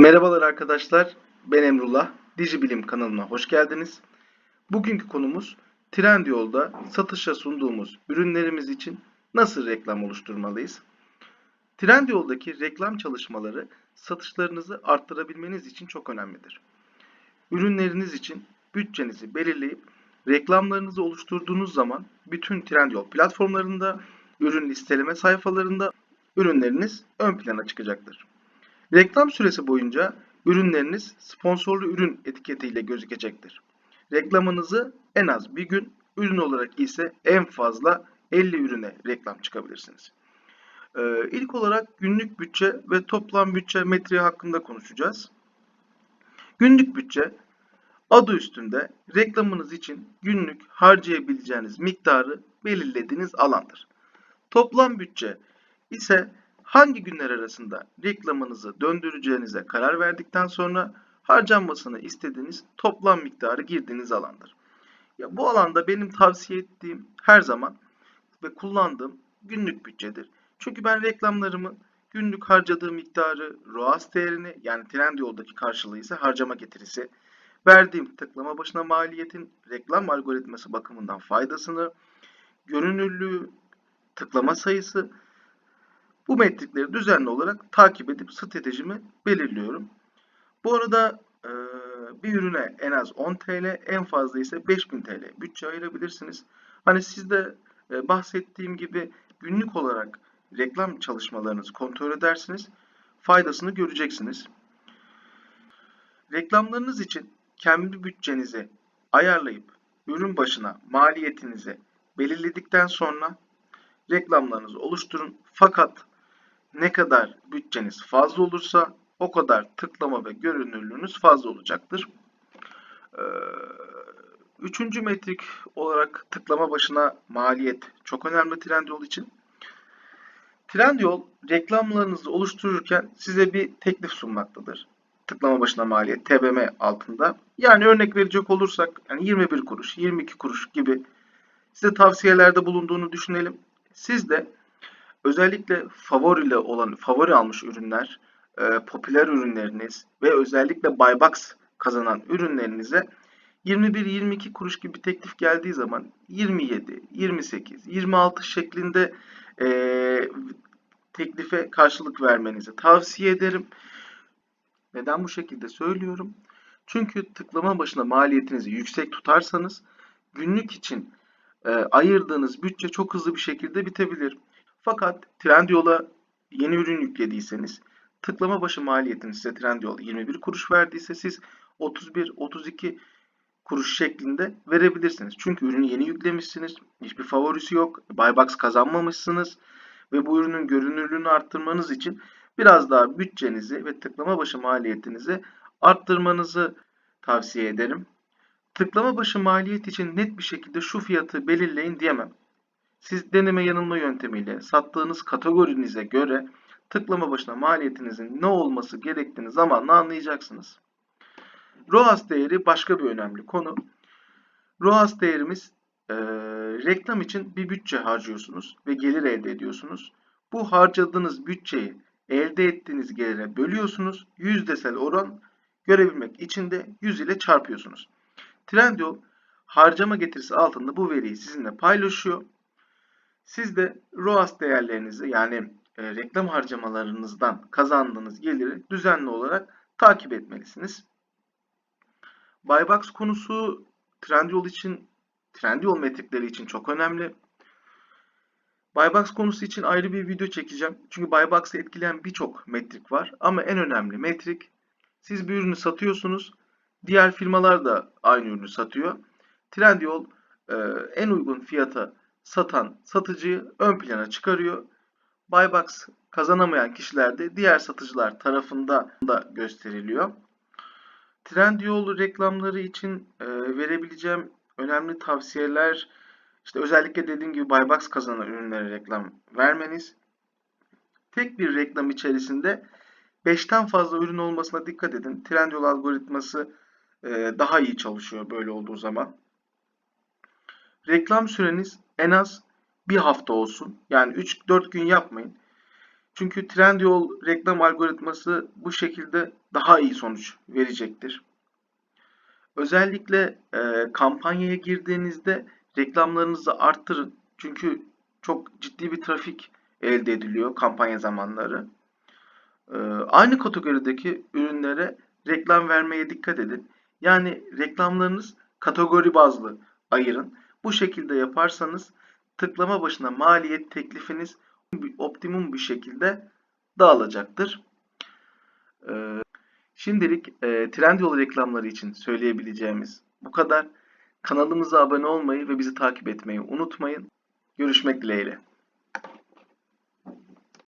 Merhabalar arkadaşlar, ben Emrullah. Dijibilim kanalına hoş geldiniz. Bugünkü konumuz Trendyol'da satışa sunduğumuz ürünlerimiz için nasıl reklam oluşturmalıyız? Trendyol'daki reklam çalışmaları satışlarınızı arttırabilmeniz için çok önemlidir. Ürünleriniz için bütçenizi belirleyip reklamlarınızı oluşturduğunuz zaman bütün Trendyol platformlarında, ürün listeleme sayfalarında ürünleriniz ön plana çıkacaktır. Reklam süresi boyunca ürünleriniz sponsorlu ürün etiketiyle gözükecektir. Reklamınızı en az bir gün, ürün olarak ise en fazla 50 ürüne reklam çıkabilirsiniz. Ee, ilk olarak günlük bütçe ve toplam bütçe metriği hakkında konuşacağız. Günlük bütçe adı üstünde reklamınız için günlük harcayabileceğiniz miktarı belirlediğiniz alandır. Toplam bütçe ise hangi günler arasında reklamınızı döndüreceğinize karar verdikten sonra harcanmasını istediğiniz toplam miktarı girdiğiniz alandır. Ya bu alanda benim tavsiye ettiğim her zaman ve kullandığım günlük bütçedir. Çünkü ben reklamlarımı günlük harcadığı miktarı, ROAS değerini yani Trendyol'daki karşılığı ise harcama getirisi, verdiğim tıklama başına maliyetin reklam algoritması bakımından faydasını, görünürlüğü, tıklama sayısı bu metrikleri düzenli olarak takip edip stratejimi belirliyorum. Bu arada e, bir ürüne en az 10 TL, en fazla ise 5000 TL bütçe ayırabilirsiniz. Hani siz de e, bahsettiğim gibi günlük olarak reklam çalışmalarınızı kontrol edersiniz. Faydasını göreceksiniz. Reklamlarınız için kendi bütçenizi ayarlayıp ürün başına maliyetinizi belirledikten sonra reklamlarınızı oluşturun. Fakat ne kadar bütçeniz fazla olursa o kadar tıklama ve görünürlüğünüz fazla olacaktır. Ee, üçüncü metrik olarak tıklama başına maliyet çok önemli Trendyol için. Trendyol reklamlarınızı oluştururken size bir teklif sunmaktadır. Tıklama başına maliyet TBM altında. Yani örnek verecek olursak yani 21 kuruş, 22 kuruş gibi size tavsiyelerde bulunduğunu düşünelim. Siz de özellikle favoriyle olan, favori almış ürünler, e, popüler ürünleriniz ve özellikle buy box kazanan ürünlerinize 21-22 kuruş gibi bir teklif geldiği zaman 27, 28, 26 şeklinde e, teklife karşılık vermenizi tavsiye ederim. Neden bu şekilde söylüyorum? Çünkü tıklama başına maliyetinizi yüksek tutarsanız günlük için e, ayırdığınız bütçe çok hızlı bir şekilde bitebilir. Fakat Trendyol'a yeni ürün yüklediyseniz tıklama başı maliyetini size Trendyol 21 kuruş verdiyse siz 31-32 kuruş şeklinde verebilirsiniz. Çünkü ürünü yeni yüklemişsiniz. Hiçbir favorisi yok. Buybox kazanmamışsınız. Ve bu ürünün görünürlüğünü arttırmanız için biraz daha bütçenizi ve tıklama başı maliyetinizi arttırmanızı tavsiye ederim. Tıklama başı maliyet için net bir şekilde şu fiyatı belirleyin diyemem. Siz deneme yanılma yöntemiyle sattığınız kategorinize göre tıklama başına maliyetinizin ne olması gerektiğini zamanla anlayacaksınız. ROAS değeri başka bir önemli konu. ROAS değerimiz e, reklam için bir bütçe harcıyorsunuz ve gelir elde ediyorsunuz. Bu harcadığınız bütçeyi elde ettiğiniz gelire bölüyorsunuz. Yüzdesel oran görebilmek için de 100 ile çarpıyorsunuz. Trendyol harcama getirisi altında bu veriyi sizinle paylaşıyor. Siz de ROAS değerlerinizi yani e, reklam harcamalarınızdan kazandığınız geliri düzenli olarak takip etmelisiniz. Buybox konusu Trendyol için, Trendyol metrikleri için çok önemli. Buybox konusu için ayrı bir video çekeceğim. Çünkü Buybox'ı etkileyen birçok metrik var. Ama en önemli metrik siz bir ürünü satıyorsunuz. Diğer firmalar da aynı ürünü satıyor. Trendyol e, en uygun fiyata satan satıcıyı ön plana çıkarıyor. Buybox kazanamayan kişiler de diğer satıcılar tarafında da gösteriliyor. Trendyol reklamları için e, verebileceğim önemli tavsiyeler işte özellikle dediğim gibi Buybox kazanan ürünlere reklam vermeniz. Tek bir reklam içerisinde 5'ten fazla ürün olmasına dikkat edin. Trendyol algoritması e, daha iyi çalışıyor böyle olduğu zaman. Reklam süreniz en az bir hafta olsun. Yani 3-4 gün yapmayın. Çünkü Trendyol reklam algoritması bu şekilde daha iyi sonuç verecektir. Özellikle e, kampanyaya girdiğinizde reklamlarınızı arttırın. Çünkü çok ciddi bir trafik elde ediliyor kampanya zamanları. E, aynı kategorideki ürünlere reklam vermeye dikkat edin. Yani reklamlarınız kategori bazlı ayırın. Bu şekilde yaparsanız tıklama başına maliyet teklifiniz optimum bir şekilde dağılacaktır. Ee, şimdilik e, Trendyol reklamları için söyleyebileceğimiz bu kadar. Kanalımıza abone olmayı ve bizi takip etmeyi unutmayın. Görüşmek dileğiyle.